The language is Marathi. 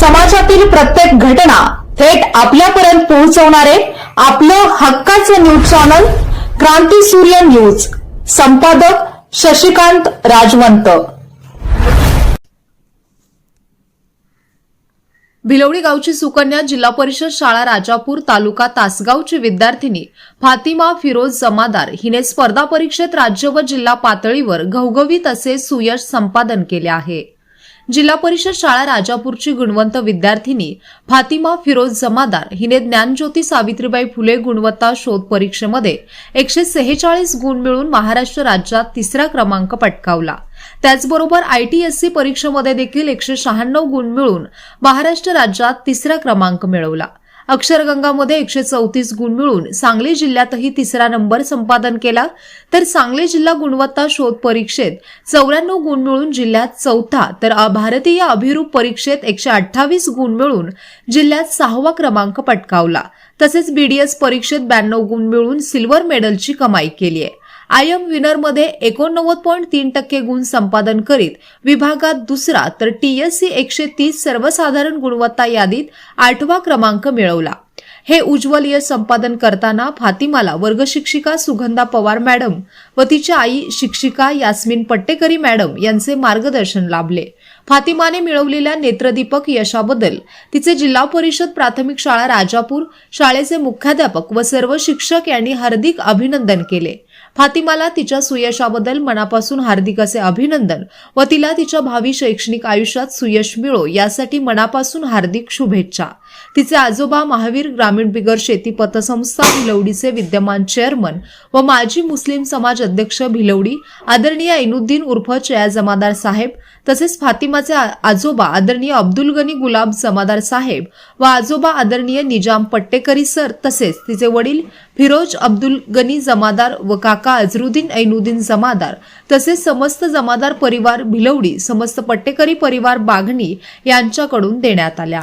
समाजातील प्रत्येक घटना थेट आपल्यापर्यंत पोहोचवणारे आपलं हक्काचं न्यूज चॅनल क्रांती सूर्य न्यूज. संपादक शशिकांत राजवंत. भिलवडी गावची सुकन्या जिल्हा परिषद शाळा राजापूर तालुका तासगावची विद्यार्थिनी फातिमा फिरोज जमादार हिने स्पर्धा परीक्षेत राज्य व जिल्हा पातळीवर घवघवीत असे सुयश संपादन केले आहे. जिल्हा परिषद शाळा राजापूरची गुणवंत विद्यार्थिनी फातिमा फिरोज जमादार हिने ज्ञानज्योती सावित्रीबाई फुले गुणवत्ता शोध परीक्षेमध्ये एकशे सेहेचाळीस गुण मिळून महाराष्ट्र राज्यात तिसरा क्रमांक पटकावला. त्याचबरोबर आयटीएससी परीक्षेमध्ये देखील एकशे शहाण्णव गुण मिळून महाराष्ट्र राज्यात तिसरा क्रमांक मिळवला. अक्षरगंगामध्ये एकशे चौतीस गुण मिळून सांगली जिल्ह्यातही तिसरा नंबर संपादन केला. तर सांगली जिल्हा गुणवत्ता शोध परीक्षेत चौऱ्याण्णव गुण मिळून जिल्ह्यात चौथा तर भारतीय अभिरूप परीक्षेत एकशे अठ्ठावीस गुण मिळून जिल्ह्यात सहावा क्रमांक पटकावला. तसेच बीडीएस परीक्षेत ब्याण्णव गुण मिळून सिल्वर मेडलची कमाई केली आहे. आय एम विनरमध्ये एकोणनव्वद पॉईंट तीन टक्के गुण संपादन करीत विभागात दुसरा तर टीएससी एकशे तीस सर्वसाधारण गुणवत्ता यादीत आठवा क्रमांक मिळवला. हे उज्ज्वल यश संपादन करताना फातिमाला वर्गशिक्षिका सुगंधा पवार मॅडम व तिच्या आई शिक्षिका यास्मिन पट्टेकरी मॅडम यांचे मार्गदर्शन लाभले. फातिमाने मिळवलेल्या नेत्रदीपक यशाबद्दल. तिचे जिल्हा परिषद प्राथमिक शाळा राजापूर शाळेचे मुख्याध्यापक व सर्व शिक्षक यांनी हार्दिक अभिनंदन केले. फातिमाला तिच्या सुयशाबद्दल मनापासून हार्दिक असे अभिनंदन व तिला तिच्या भावी शैक्षणिक आयुष्यात सुयश मिळो यासाठी मनापासून हार्दिक शुभेच्छा. तिचे आजोबा महावीर ग्रामीण बिगर शेती पतसंस्था भिलवडीचे विद्यमान चेअरमन व माजी मुस्लिम समाज अध्यक्ष भिलवडी आदरणीय ऐनुद्दीन उर्फ चया जमादार साहेब तसेच फातिमाचे आजोबा आदरणीय अब्दुल गनी गुलाब जमादार साहेब व आजोबा आदरणीय निजाम पट्टेकरी सर तसेच तिचे वडील फिरोज अब्दुल गनी जमादार व काका अझरुद्दीन ऐनुद्दीन जमादार तसेच समस्त जमादार परिवार भिलवडी समस्त पट्टेकरी परिवार बागणी यांच्याकडून देण्यात आल्या.